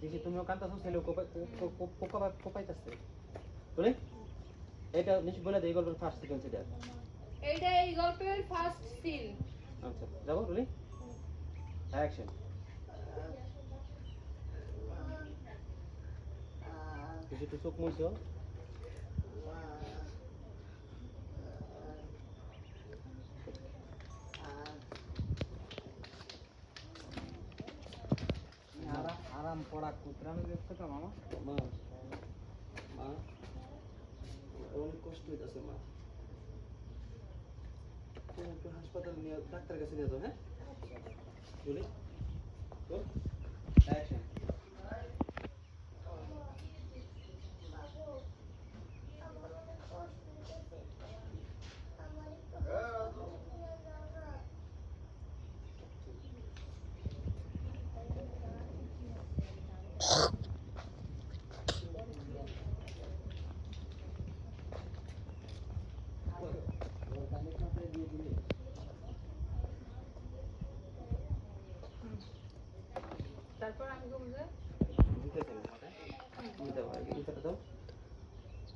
বেশি তুমিও কান্তাছো ছেলেও বলে কোপাইতাছে। তুলি এটা নিশ্চয় বলে দেয় এই গল্পের ফার্স্ট সিকোয়েন্স এটা। এইটা এই গল্পের ফার্স্ট সিন আচ্ছা যাব বলি অ্যাকশন কিছু তো চোখ মুছছো আরাম পড়া কুতরানো দেখতে তো মামা? মা মা অনেক কষ্ট হইতাছে মা। তুমি একটু হাসপাতাল নিয়ে ডাক্তার কাছে নিয়ে যাও হ্যাঁ? বলি অ্যাকশন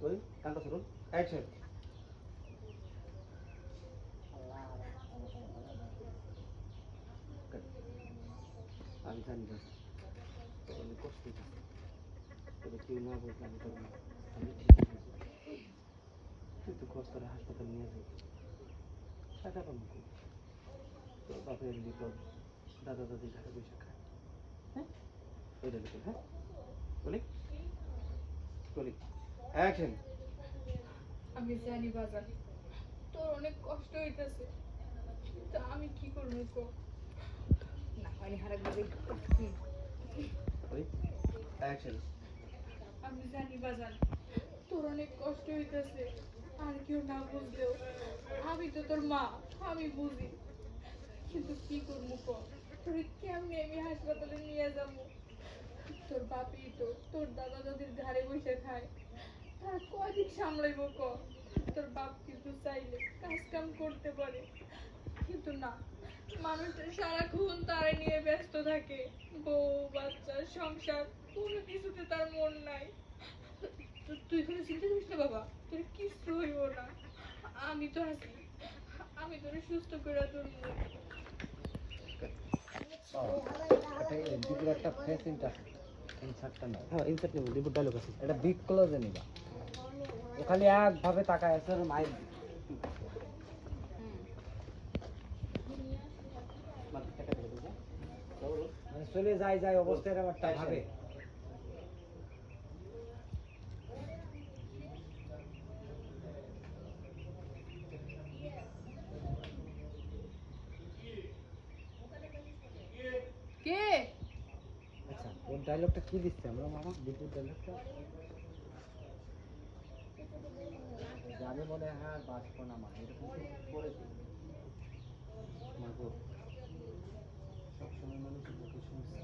ওই কান্তা আমি জানি না। অনেক কষ্ট আছে। কষ্ট হাসপাতাল নিয়ে যাই টাকা পাবো দাদা দাদি ঘরে বসে খায় হ্যাঁ? ওইটা লিখে হ্যাঁ? বলি। বলি অ্যাকশন আমি জানি বাজার তোর অনেক কষ্ট হইতেছে। আমি কি করব কো? না বাজে বলি অ্যাকশন আমি জানি বাজার তোর অনেক কষ্ট হইতেছে। আর কেউ না বুঝলেও আমি তো তোর মা আমি বুঝি। কিন্তু কি করব ক? তোর কেমনি আমি হাসপাতালে নিয়ে যাব? তোর বাপি তো তোর দাদা দাদির ধারে বসে খায়, তার কয়দিন সামলাইব ক? তোর বাপ কিন্তু চাইলে কাজ কাম করতে পারে। কিন্তু না, মানুষটা সারাক্ষণ তারে নিয়ে ব্যস্ত থাকে। বউ, বাচ্চা, সংসার, কোনো কিছুতে তার মন নাই। তুই কোনো চিন্তা করিস না বাবা, তোর কিচ্ছু হইব না। আমি তো আছি, আমি তোর সুস্থ করে তোর একটা ফেস ইন্টার ইনসার্টটা নাও। হ্যাঁ ইনসার্ট নেব রিপোর্ট ডায়লগ আছে। এটা বিগ ক্লোজে নিবা। ও খালি একভাবে তাকায় আছে যাব মানে চলে যায় যায় অবস্থায় ব্যাপারটা ভাবে কে আচ্ছা ওর ডায়লগটা কি দিচ্ছে? আমরা মামা বিপুর ডায়লগটা যাবে মনে হয় বাঁচবো না মা এরকম করেছে। সবসময় মানুষের মুখে শুনছি।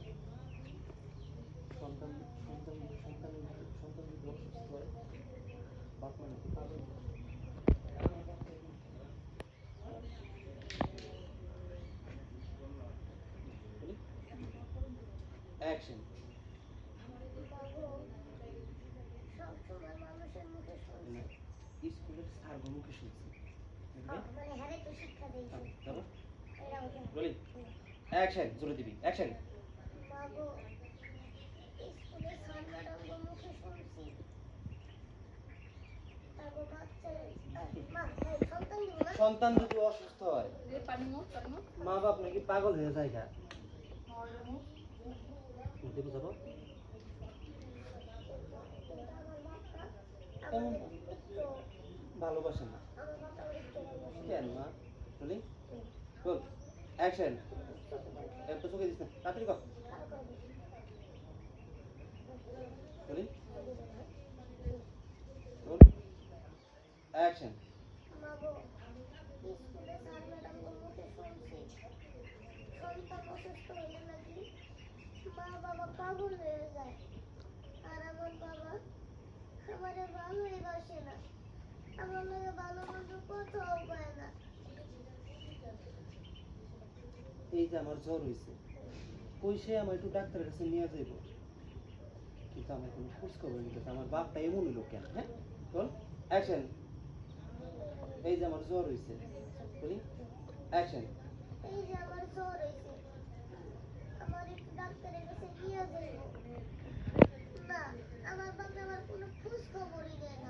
সন্তান সন্তান সন্তান সন্তান যদি অসুস্থ হয় বাপ মা নাকি পাগল হয়। অ্যাকশন সবসময় মানুষের মুখে শুনছি স্কুলের স্যার মুখে শুনছি দেখবে? মানে হ্যাঁ তো শিক্ষা দিয়েছি হ্যাঁ, তারপর বলি অ্যাকশন জোরে দিবি অ্যাকশন সন্তান যদি অসুস্থ হয় মা বাপ নাকি পাগল হয়ে যায় গা। বুঝতে বুঝাবো কিন্তু আমার বাচ্চা তেমন একটু ভালোবাসে না। কেন, মা? বলি বল। অ্যাকশন। একটু চোখে দিস না। তাড়াতাড়ি কর। বলি বল। অ্যাকশন। মা বাবা পাগল যায়। আর আমার বাবা আমারে ভালোই বাসে না। এই যে আমার জ্বর হয়েছে কই আমার একটু ডাক্তারের কাছে নিয়ে যাইব। কিন্তু আমার কোনো খোঁজ নিতে আমার বাপটা এমন হলো কেন হ্যাঁ? বল অ্যাকশন এই যে আমার জ্বর হয়েছে বলি অ্যাকশন আমার জ্বর আমার কোনো খোঁজ খবরই না।